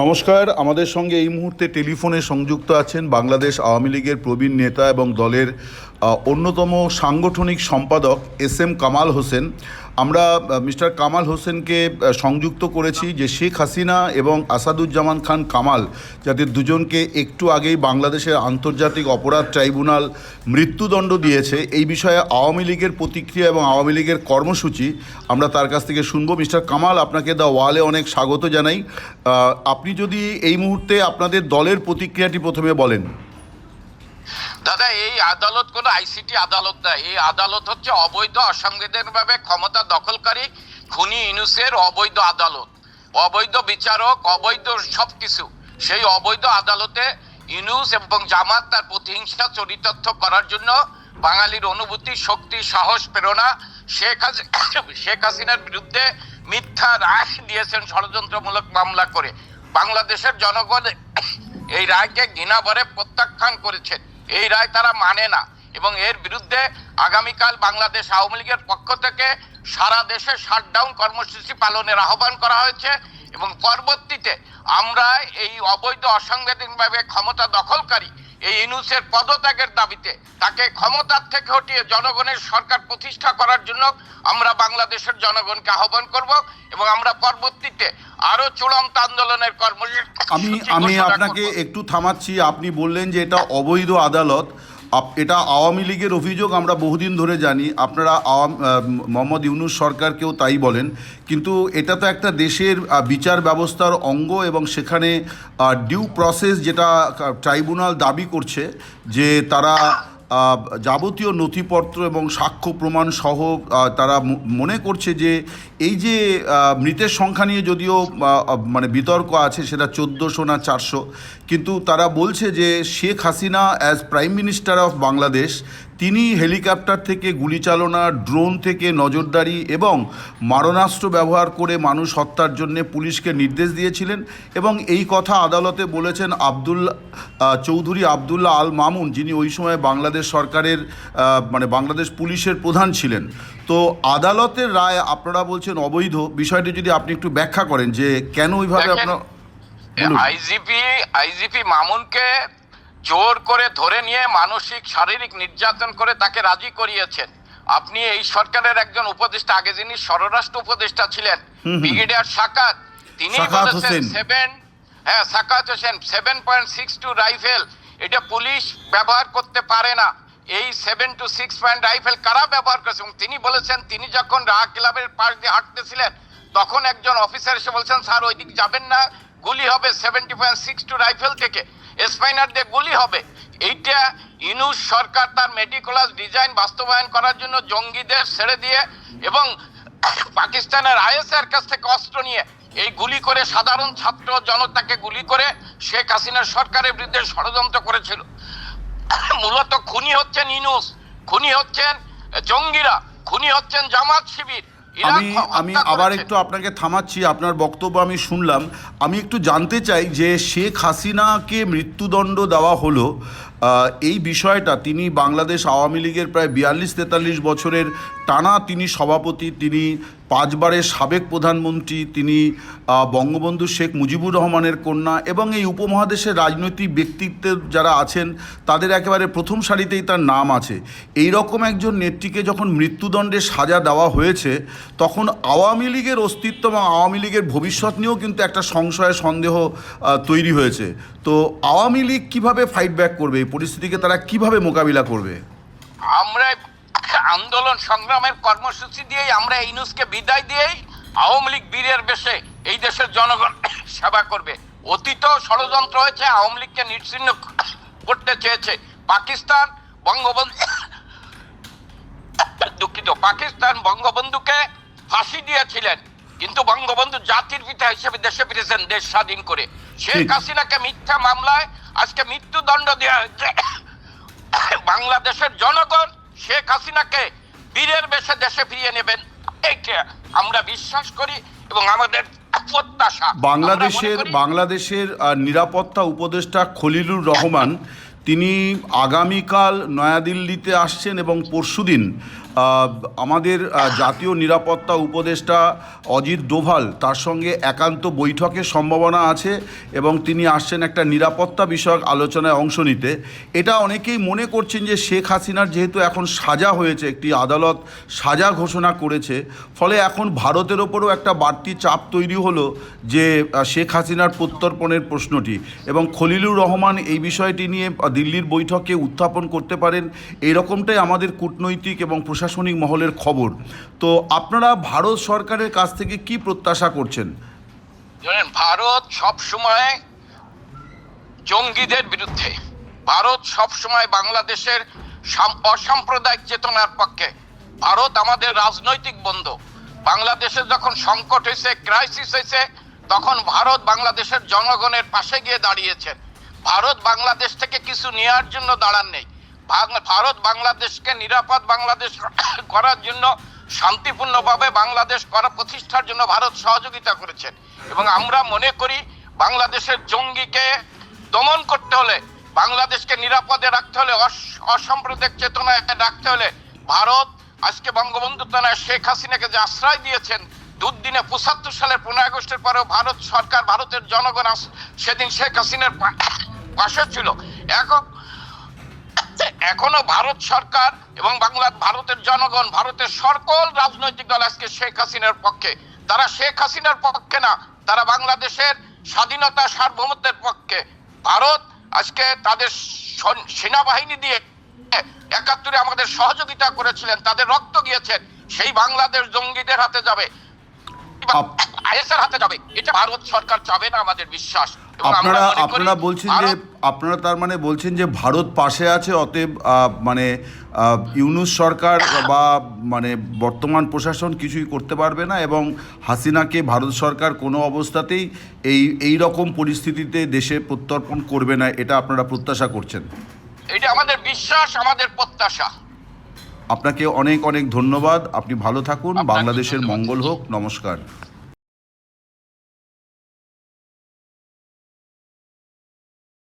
নমস্কার, আমাদের সঙ্গে এই মুহূর্তে টেলিফোনে সংযুক্ত আছেন বাংলাদেশ আওয়ামী লীগের প্রবীণ নেতা এবং দলের অন্যতম সাংগঠনিক সম্পাদক এস এম কামাল হোসেন। আমরা মিস্টার কামাল হোসেনকে সংযুক্ত করেছি যে শেখ হাসিনা এবং আসাদুজ্জামান খান কামাল যাদের দুজনকে একটু আগেই বাংলাদেশের আন্তর্জাতিক অপরাধ ট্রাইব্যুনাল মৃত্যুদণ্ড দিয়েছে, এই বিষয়ে আওয়ামী লীগের প্রতিক্রিয়া এবং আওয়ামী লীগের কর্মসূচি আমরা তার কাছ থেকে শুনব। মিস্টার কামাল, আপনাকে দ্য ওয়ালে অনেক স্বাগত জানাই। আপনি যদি এই মুহূর্তে আপনাদের দলের প্রতিক্রিয়াটি প্রথমে বলেন। দাদা, এই আদালত কোনো আইসিটি আদালত না। এই আদালত হচ্ছে অবৈধ অসাংবিধানিকভাবে ক্ষমতা দখলকারী খুনি ইনুসের অবৈধ আদালত। অবৈধ বিচারক, অবৈধ সবকিছু। সেই অবৈধ আদালতে ইনুস এবং জামাত তার প্রতিহিংসা, চরিতার্থ করার জন্য বাঙালির অনুভূতি, শক্তি, সাহস, প্রেরণা শেখ শেখ হাসিনার বিরুদ্ধে মিথ্যা রায় দিয়েছেন ষড়যন্ত্রমূলক মামলা করে। বাংলাদেশের জনগণ এই রায়কে ঘৃণা ভরে প্রত্যাখ্যান করেছেন। এই রায় তারা মানে না। এবং এর বিরুদ্ধে আগামীকাল বাংলাদেশ আওয়ামী লীগের পক্ষ থেকে সারা দেশে শাটডাউন কর্মসূচি পালনের আহ্বান করা হয়েছে এবং পরবর্তীতে আমরা এই অবৈধ অসাংবিধানিকভাবে ক্ষমতা দখলকারী এই ইনুসের পদত্যাগের দাবিতে তাকে ক্ষমতার থেকে হটিয়ে জনগণের সরকার প্রতিষ্ঠা করার জন্য আমরা বাংলাদেশের জনগণকে আহ্বান করব এবং আমরা পরবর্তীতে আরও চূড়ান্ত আন্দোলনের কর্মসূচি আমি আমি আপনাকে একটু থামাচ্ছি। আপনি বললেন যে এটা অবৈধ আদালত। এটা আওয়ামী লীগের অভিযোগ, আমরা বহুদিন ধরে জানি। আপনারা আওয়াম- মোহাম্মদ ইউনুস সরকারকেও তাই বলেন। কিন্তু এটা তো একটা দেশের বিচার ব্যবস্থার অঙ্গ এবং সেখানে ডিউ প্রসেস যেটা ট্রাইব্যুনাল দাবি করছে যে তারা যাবতীয় নথিপত্র এবং সাক্ষ্য প্রমাণ সহ তারা মনে করছে যে এই যে মৃতের সংখ্যা নিয়ে যদিও মানে বিতর্ক আছে, সেটা চোদ্দোশো না চারশো, কিন্তু তারা বলছে যে Sheikh Hasina as prime minister of Bangladesh তিনি হেলিকপ্টার থেকে গুলিচালনা ড্রোন থেকে নজরদারি এবং মারণাস্ত্র ব্যবহার করে মানুষ হত্যার জন্য পুলিশকে নির্দেশ দিয়েছিলেন এবং এই কথা আদালতে বলেছেন আব্দুল চৌধুরী আবদুল্লাহ আল মামুন যিনি ওই সময় বাংলাদেশ সরকারের মানে বাংলাদেশ পুলিশের প্রধান ছিলেন। তো আদালতের রায় আপনারা বলছেন অবৈধ। বিষয়টি যদি আপনি একটু ব্যাখ্যা করেন যে কেন ওইভাবে আপনার আইজিপি আইজিপি মামুনকে জোর করে ধরে নিয়ে মানসিক শারীরিক নির্যাতন করে তাকে রাজি করিয়েছেন। আপনি এই সরকারের একজন উপদেষ্টা আগে যিনি স্বরাষ্ট্র উপদেষ্টা ছিলেন ব্রিগেডিয়ার সাকাত তিনি বলেছেন সেভেন হ্যাঁ Sakhawat Hossain seven point six two rifle এটা পুলিশ ব্যবহার করতে পারে না। এই seven two six point rifle কারা ব্যবহার করেছে? এবং তিনি বলেছেন তিনি যখন রা ক্লাবের পাশ দিয়ে হাঁটতেছিলেন তখন একজন অফিসার এসে বলছেন স্যার ওই দিক যাবেন না গুলি হবে seventy point six two rifle থেকে। স্পাইনার দিয়ে গুলি হবে। এইটা ইনুস সরকার তার মেডিকোলাস ডিজাইন বাস্তবায়ন করার জন্য জঙ্গিদের ছেড়ে দিয়ে এবং পাকিস্তানের আইএসআর কাছ থেকে অস্ত্র নিয়ে এই গুলি করে সাধারণ ছাত্র জনতাকে গুলি করে শেখ হাসিনার সরকারের বিরুদ্ধে ষড়যন্ত্র করেছিল। মূলত খুনি হচ্ছেন ইনুস, খুনি হচ্ছেন জঙ্গিরা, খুনি হচ্ছেন জামাত শিবির। আমি আমি আবার একটু আপনাকে থামাচ্ছি আপনার বক্তব্য আমি শুনলাম। আমি একটু জানতে চাই যে শেখ হাসিনাকে মৃত্যুদণ্ড দেওয়া হলো এই বিষয়টা তিনি বাংলাদেশ আওয়ামী লীগের প্রায় বিয়াল্লিশ তেতাল্লিশ বছরের টানা তিনি সভাপতি, তিনি পাঁচবারের সাবেক প্রধানমন্ত্রী, তিনি বঙ্গবন্ধু শেখ মুজিবুর রহমানের কন্যা এবং এই উপমহাদেশের রাজনৈতিক ব্যক্তিত্বের যারা আছেন, তাদের একেবারে প্রথম সারিতেই তার নাম আছে। এই রকম একজন নেত্রীকে যখন মৃত্যুদণ্ডের সাজা দেওয়া হয়েছে, তখন আওয়ামী লীগের অস্তিত্ব এবং আওয়ামী লীগের ভবিষ্যৎ নিয়েও কিন্তু একটা সংশয়, সন্দেহ তৈরি হয়েছে। তো আওয়ামী লীগ কীভাবে ফাইট ব্যাক করবে? এই পরিস্থিতিকে তারা কীভাবে মোকাবিলা করবে? আমরা আন্দোলন সংগ্রামের কর্মসূচি দিয়েই আমরা ইনুসকে বিদায় দিয়েই আওয়ামী লীগ বীরের বেশে এই দেশের জনগণ সেবা করবে। অতীত ষড়যন্ত্র হয়েছে আওয়ামী লীগকে নিশ্চিন্ন করতে চেয়েছে পাকিস্তান বঙ্গবন্ধু দুঃখিত পাকিস্তান বঙ্গবন্ধুকে ফাঁসি দিয়েছিলেন কিন্তু বঙ্গবন্ধু জাতির পিতা হিসেবে দেশে ফিরেছেন দেশ স্বাধীন করে। শেখ হাসিনাকে মিথ্যা মামলায় আজকে মৃত্যুদণ্ড দেওয়া হয়েছে। বাংলাদেশের জনগণ শেখ হাসিনাকে বীরের বেশে দেশে ফিরিয়ে নেবেন। এইটা আমরা বিশ্বাস করি এবং আমাদের প্রত্যাশা। বাংলাদেশের বাংলাদেশের নিরাপত্তা উপদেষ্টা খলিলুর রহমান তিনি আগামীকাল নয়াদিল্লিতে আসছেন এবং পরশুদিন আমাদের জাতীয় নিরাপত্তা উপদেষ্টা অজিত ডোভাল তার সঙ্গে একান্ত বৈঠকের সম্ভাবনা আছে এবং তিনি আসছেন একটা নিরাপত্তা বিষয়ক আলোচনায় অংশ নিতে। এটা অনেকেই মনে করছেন যে শেখ হাসিনার যেহেতু এখন সাজা হয়েছে, একটি আদালত সাজা ঘোষণা করেছে, ফলে এখন ভারতের ওপরও একটা বাড়তি চাপ তৈরি হলো যে শেখ হাসিনার প্রত্যর্পণের প্রশ্নটি। এবং খলিলুর রহমান এই বিষয়টি নিয়ে দিল্লির বৈঠকে উত্থাপন করতে পারেন, এইরকমটাই আমাদের কূটনৈতিক এবং প্রশাসনিক মহলের খবর। তো আপনারা ভারত সরকারের কাছ থেকে কি প্রত্যাশা করছেন? ভারত সব সময় জঙ্গিদের বিরুদ্ধে। ভারত সব সময় বাংলাদেশের সাম- অসাম্প্রদায়িক চেতনার পক্ষে। ভারত আমাদের রাজনৈতিক বন্ধু। বাংলাদেশে যখন সংকট হয়েছে ক্রাইসিস হয়েছে, তখন ভারত বাংলাদেশের জনগণের পাশে গিয়ে দাঁড়িয়েছেন ভারত বাংলাদেশ থেকে কিছু নেওয়ার জন্য দাঁড়ান নেই। ভারত বাংলাদেশকে নিরাপদ বাংলাদেশ করার জন্য শান্তিপূর্ণভাবে বাংলাদেশ করা প্রতিষ্ঠার জন্য ভারত সহযোগিতা করেছেন এবং আমরা মনে করি বাংলাদেশের জঙ্গিকে দমন করতে হলে, বাংলাদেশকে নিরাপদে রাখতে হলে, অস- অসাম্প্রদায়িক চেতনায় রাখতে হলে ভারত আজকে বঙ্গবন্ধু তারা শেখ হাসিনাকে যে আশ্রয় দিয়েছেন, দুদিনে পঁচাত্তর সালের পনেরো আগস্টের পরেও ভারত সরকার, ভারতের জনগণ সেদিন শেখ হাসিনার পাশে ছিল। এখন এখনও ভারত সরকার এবং বাংলা ভারতের জনগণ ভারতের সকল রাজনৈতিক দল আজকে শেখ হাসিনার পক্ষে। তারা শেখ হাসিনার পক্ষে না তারা বাংলাদেশের স্বাধীনতা সার্বভৌমত্বের পক্ষে। ভারত আজকে তাদের সেনাবাহিনী দিয়ে একাত্তরে আমাদের সহযোগিতা করেছিলেন তাদের রক্ত গিয়েছেন সেই বাংলাদেশ জঙ্গিদের হাতে যাবে। আইএসের হাতে যাবে। এটা ভারত সরকার চাবে না আমাদের বিশ্বাস। আপনারা আপনারা বলছেন যে আপনারা তার মানে বলছেন যে ভারত পাশে আছে অতএব মানে ইউনুস সরকার বা মানে বর্তমান প্রশাসন কিছুই করতে পারবে না এবং হাসিনাকে ভারত সরকার কোনো অবস্থাতেই এই এই রকম পরিস্থিতিতে দেশে প্রত্যর্পণ করবে না এটা আপনারা প্রত্যাশা করছেন? এটা আমাদের বিশ্বাস আমাদের প্রত্যাশা। আপনাকে অনেক অনেক ধন্যবাদ আপনি ভালো থাকুন বাংলাদেশের মঙ্গল হোক নমস্কার।